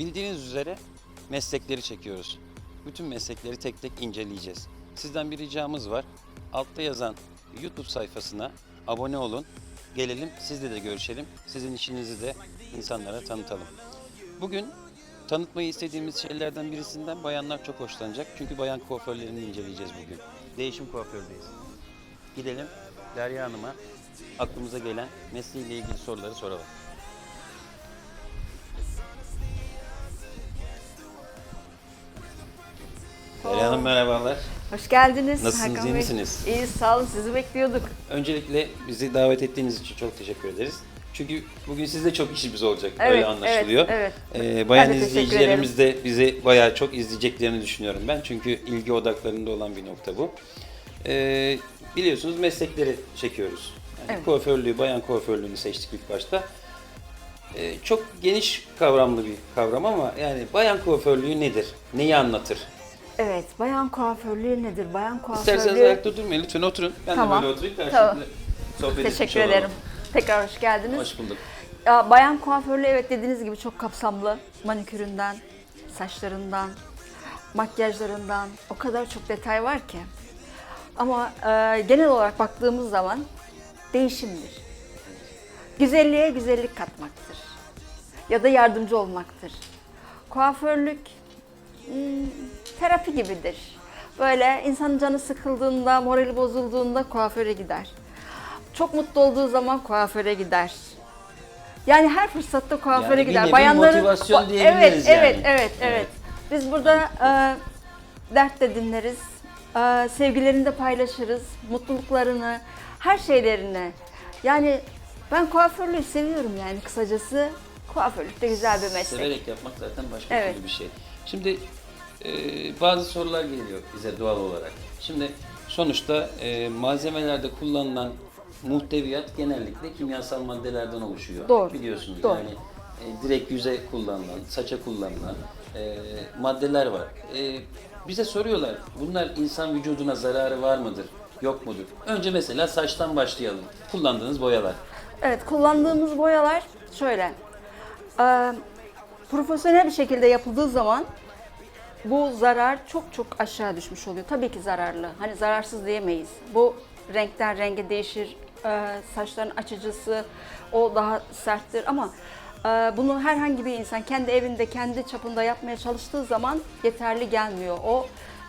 Bildiğiniz üzere meslekleri çekiyoruz. Bütün meslekleri tek tek inceleyeceğiz. Sizden bir ricamız var. Altta yazan YouTube sayfasına abone olun. Gelelim sizle de görüşelim. Sizin işinizi de insanlara tanıtalım. Bugün tanıtmayı istediğimiz şeylerden birisinden bayanlar çok hoşlanacak. Çünkü bayan kuaförlerini inceleyeceğiz bugün. Değişim kuafördeyiz. Gidelim Derya Hanım'a aklımıza gelen mesleğiyle ilgili soruları soralım. Derya Hanım merhabalar. Hoş geldiniz. Nasılsınız, Hakan iyi Bey. misiniz? İyiyiz, sağ olun. Sizi bekliyorduk. Öncelikle bizi davet ettiğiniz için çok teşekkür ederiz. Çünkü bugün sizde çok işimiz olacak Evet, öyle anlaşılıyor. evet, Ee, bayan Ben de teşekkür izleyicilerimiz de bizi bayağı çok izleyeceklerini düşünüyorum ben. Çünkü ilgi odaklarında olan bir nokta bu. Ee, biliyorsunuz meslekleri çekiyoruz. Yani Evet. Kuaförlüğü, bayan kuaförlüğünü seçtik ilk başta. Ee, çok geniş kavramlı bir kavram ama yani bayan kuaförlüğü nedir? Neyi anlatır? Evet, bayan kuaförlüğü nedir? Bayan İsterseniz kuaförlüğü... ayakta durmayın lütfen oturun. Ben Tamam. de böyle oturayım karşılıklı Tamam. sohbet Teşekkür olalım. ederim. Tekrar hoş geldiniz. Hoş bulduk. Ya, bayan kuaförlüğü evet dediğiniz gibi çok kapsamlı. Maniküründen, saçlarından, makyajlarından o kadar çok detay var ki. Ama e, genel olarak baktığımız zaman değişimdir. Güzelliğe güzellik katmaktır. Ya da yardımcı olmaktır. Kuaförlük hmm, terapi gibidir. Böyle insanın canı sıkıldığında, morali bozulduğunda kuaföre gider. Çok mutlu olduğu zaman kuaföre gider. Yani her fırsatta kuaföre Yani bir gider. nevi Bayanların motivasyon diyebiliriz evet, yani. Evet, evet, evet. Biz burada e, dert de dinleriz. E, sevgilerini de paylaşırız. Mutluluklarını, her şeylerini. Yani ben kuaförlüğü seviyorum yani kısacası. Kuaförlük de güzel bir meslek. Severek yapmak zaten başka Evet. türlü bir şey. Şimdi e, bazı sorular geliyor bize doğal olarak. Şimdi sonuçta e, malzemelerde kullanılan muhteviyat genellikle kimyasal maddelerden oluşuyor. Doğru. Biliyorsunuz Doğru. yani e, direkt yüze kullanılan, saça kullanılan e, maddeler var. E, bize soruyorlar bunlar insan vücuduna zararı var mıdır? Yok mudur? Önce mesela saçtan başlayalım. Kullandığınız boyalar. Evet, kullandığımız boyalar şöyle. e, profesyonel bir şekilde yapıldığı zaman bu zarar çok çok aşağı düşmüş oluyor. Tabii ki zararlı. Hani zararsız diyemeyiz. Bu renkten renge değişir. e, saçların açıcısı o daha serttir ama e, bunu herhangi bir insan kendi evinde kendi çapında yapmaya çalıştığı zaman yeterli gelmiyor. O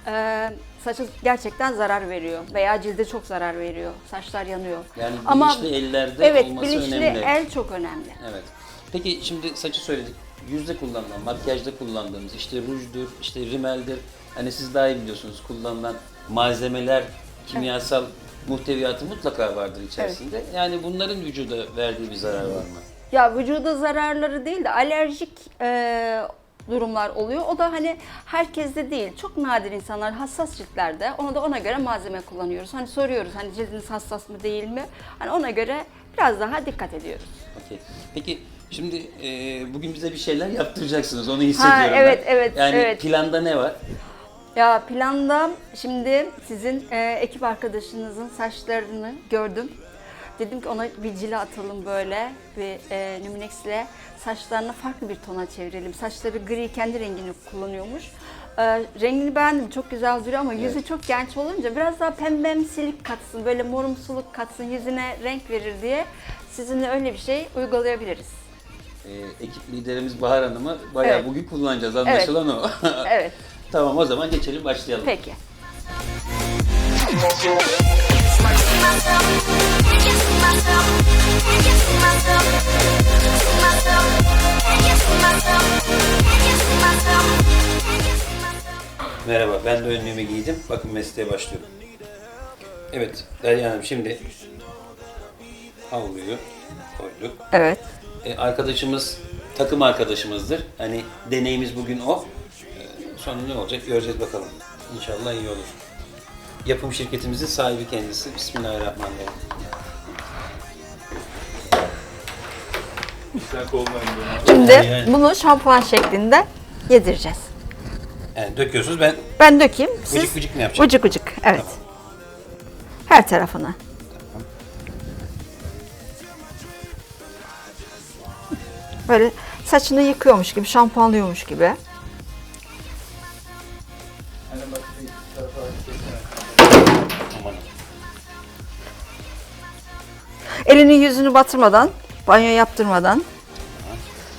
e, saça gerçekten zarar veriyor veya cilde çok zarar veriyor. Saçlar yanıyor. Yani Ama bilinçli ellerde evet, olması bilinçli önemli. el çok önemli. Evet. Peki şimdi saçı söyledik. Yüzde kullanılan, makyajda kullandığımız işte rujdur, işte rimeldir. Hani siz daha iyi biliyorsunuz kullanılan malzemeler, kimyasal muhteviyatı mutlaka vardır içerisinde. Yani bunların vücuda verdiği bir zarar var mı? Ya vücuda zararları değil de alerjik e, durumlar oluyor. O da hani herkeste değil. Çok nadir insanlar hassas ciltlerde. Ona da ona göre malzeme kullanıyoruz. Hani soruyoruz hani cildiniz hassas mı değil mi? Hani ona göre biraz daha dikkat ediyoruz. Okey. Peki şimdi e, bugün bize bir şeyler yaptıracaksınız. Onu hissediyorum ben. evet, evet, Yani evet. planda ne var? Ya planda şimdi sizin e, ekip arkadaşınızın saçlarını gördüm. Dedim ki ona bir cila atalım böyle bir e, Numinex'le saçlarını farklı bir tona çevirelim. Saçları gri kendi rengini kullanıyormuş. E, rengini beğendim çok güzel duruyor ama yüzü Evet. çok genç olunca biraz daha pembemsilik katsın böyle morumsuluk katsın yüzüne renk verir diye sizinle öyle bir şey uygulayabiliriz. E, ekip liderimiz Bahar Hanım'ı bayağı Evet. bugün kullanacağız. Anlaşılan o. Evet tamam o zaman geçelim başlayalım. peki. Merhaba, ben de önlüğümü giydim. Bakın mesleğe başlıyorum. Evet, Derya Hanım şimdi havluyu koyduk. Evet. E, arkadaşımız takım arkadaşımızdır. Hani deneyimiz bugün o. E, sonu ne olacak göreceğiz bakalım. İnşallah iyi olur. Yapım şirketimizin sahibi kendisi. Bismillahirrahmanirrahim. Şimdi Yani- bunu şampuan şeklinde yedireceğiz. Yani döküyorsunuz ben Ben dökeyim. Siz Vıcık vıcık mı yapacağım? Vıcık vıcık, evet. Her tarafına. Böyle saçını yıkıyormuş gibi, şampuanlıyormuş gibi. Elini yüzünü batırmadan, banyo yaptırmadan.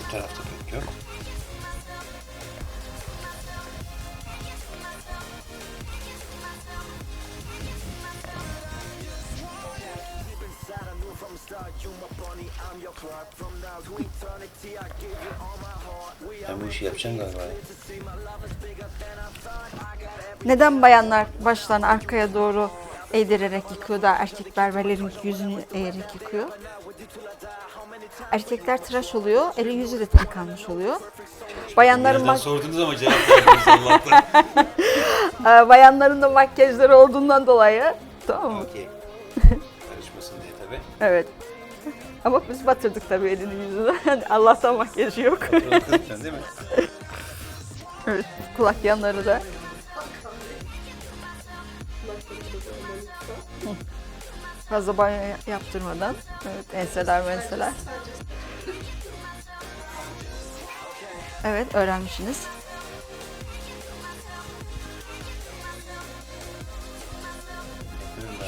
Bu tarafta pek yok. Ben bu işi yapacağım galiba. ya. Neden bayanlar başlarını arkaya doğru eğdirerek yıkıyor da erkek berberlerin yüzünü eğerek yıkıyor? Erkekler tıraş oluyor, eli yüzü de yıkanmış oluyor. Bayanların, mak- sordunuz ama cevap verdiniz Allah'tan. Ee, bayanların da makyajları olduğundan dolayı. Tamam mı? Okey. Karışmasın diye tabii. Evet. Ama biz batırdık tabii elini yüzünü. Allah'tan makyajı yok. Kızıktan değil mi? evet, kulak yanları da. Fazla banyo yaptırmadan. Evet, enseler menseler. Evet, öğrenmişsiniz.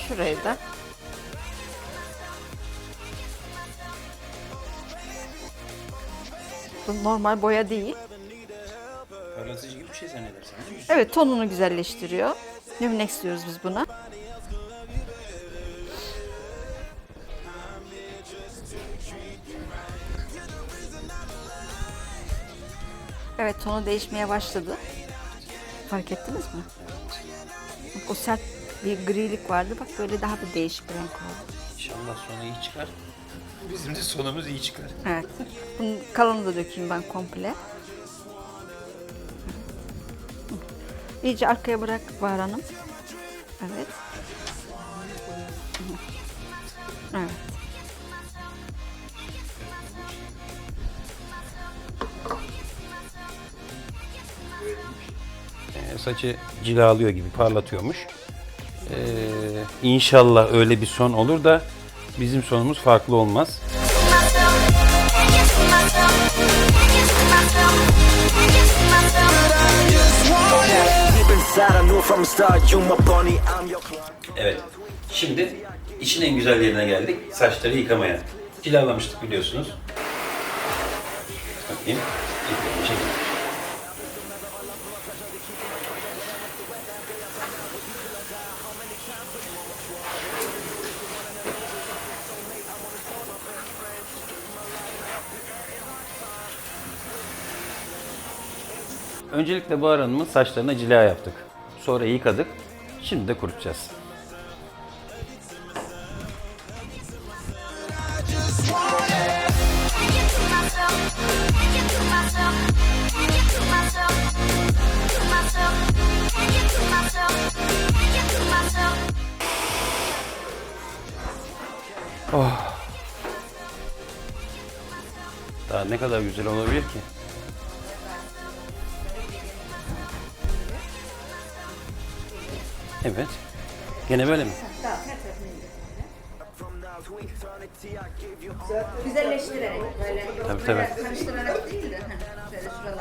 Şurayı da. Normal boya değil. Parlatıcı gibi bir şey zannedersen? Evet tonunu güzelleştiriyor. Luminex diyoruz biz buna. Evet tonu değişmeye başladı. Fark ettiniz mi? Bak, o sert bir grilik vardı. Bak böyle daha bir değişik bir renk oldu. İnşallah sonu iyi çıkar. Bizim de sonumuz iyi çıkar. Evet. Bunun kalanını da dökeyim ben komple. İyice arkaya bırak Bahar Hanım. Evet. Evet. Ee, saçı cilalıyor gibi parlatıyormuş. Ee, inşallah öyle bir son olur da bizim sonumuz farklı olmaz. Evet. Şimdi işin en güzel yerine geldik. Saçları yıkamaya. Cilalamıştık biliyorsunuz. Bakayım. Öncelikle Bahar Hanım'ın saçlarına cila yaptık. Sonra yıkadık. Şimdi de kurutacağız. Daha ne kadar güzel olabilir ki? Evet. Gene böyle mi? Güzelleştirerek böyle Tabii tabii. karıştırarak değil de şöyle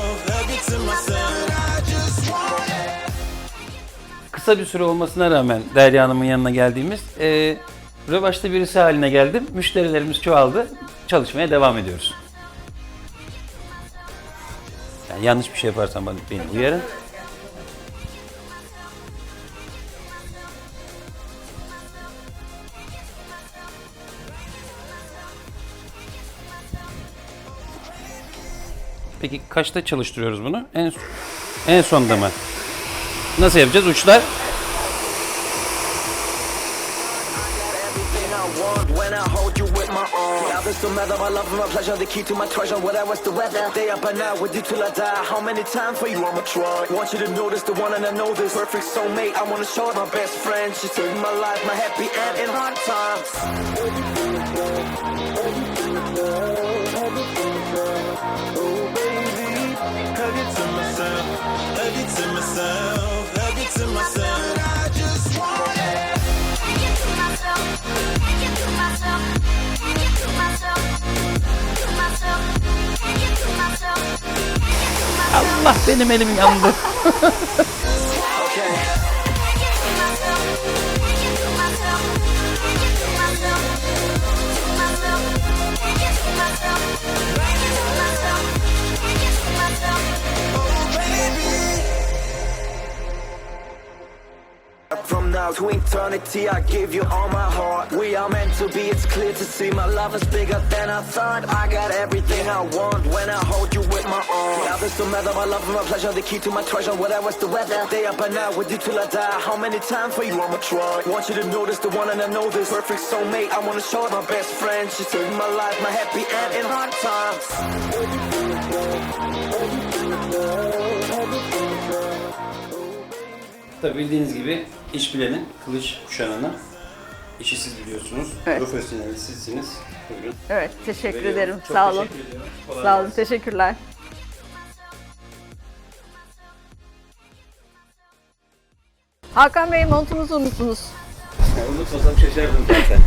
Kısa bir süre olmasına rağmen Derya Hanım'ın yanına geldiğimiz e, rövaşta birisi haline geldim. Müşterilerimiz çoğaldı. Çalışmaya devam ediyoruz. Yani yanlış bir şey yaparsam bana beni uyarın. Peki kaçta çalıştırıyoruz bunu? En en sonda mı? Nasıl yapacağız? Uçlar everything I want when Allah benim elim yandı. now to eternity, I give you all my heart. We are meant to be, it's clear to see. My love is bigger than I thought. I got everything I want when I hold you with my arms. Now this don't matter, my love and my pleasure, the key to my treasure. Whatever's the weather, day up and out with you till I die. How many times for you I'ma try? Want you to notice the one and I know this perfect soulmate. I wanna show it my best friend. She saved my life, my happy end in hard times. Tabii bildiğiniz gibi iş bilenin kılıç kuşananı. İşi siz biliyorsunuz. Evet. Profesyonel sizsiniz. Buyurun. Evet, teşekkür Veriyorum. ederim. Çok Sağ olun. teşekkür ediyorum. Kolay Sağ olun, gelsin. teşekkürler. Hakan Bey montunuzu unuttunuz. Unutmasam şaşardım zaten.